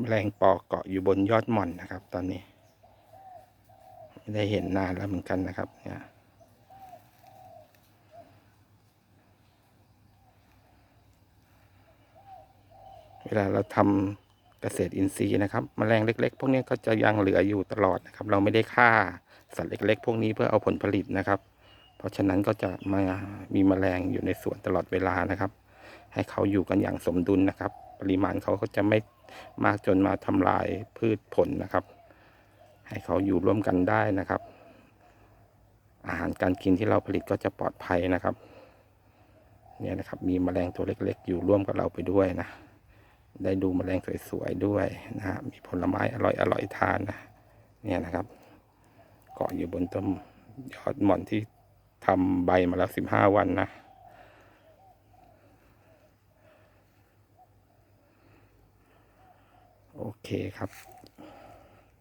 แมลงปอเกาะอยู่บนยอดหม่อนนะครับ ตอนนี้ ไม่ได้เห็นนานแล้วเหมือนกันนะครับ เนี่ยเวลาเราทำเกษตรอินทรีย์นะครับแมลงเล็ก ๆ พวกนี้ก็จะยังเหลืออยู่ตลอดนะครับ เราไม่ได้ฆ่าสัตว์เล็ก ๆ พวกนี้เพื่อเอาผลผลิตนะครับ เพราะฉะนั้นก็จะมามีแมลงอยู่ในสวนตลอดเวลานะครับ ให้เขาอยู่กันอย่างสมดุลนะครับ ปริมาณเขาก็จะไม่มากจนมาทำลายพืชผลนะครับ ให้เขาอยู่ร่วมกันได้นะครับ อาหารการกินที่เราผลิตก็จะปลอดภัยนะครับเนี่ยนะครับมีแมลงตัวเล็ก ๆ อยู่ร่วมกับเราไปด้วยนะ ได้ดูแมลงสวยๆด้วยนะฮะมีผลไม้อร่อยๆทานนะเนี่ยนะครับเกาะอยู่บนต้นยอดหม่อนที่ทำใบมาแล้วสิบห้าวันนะ โอเคครับ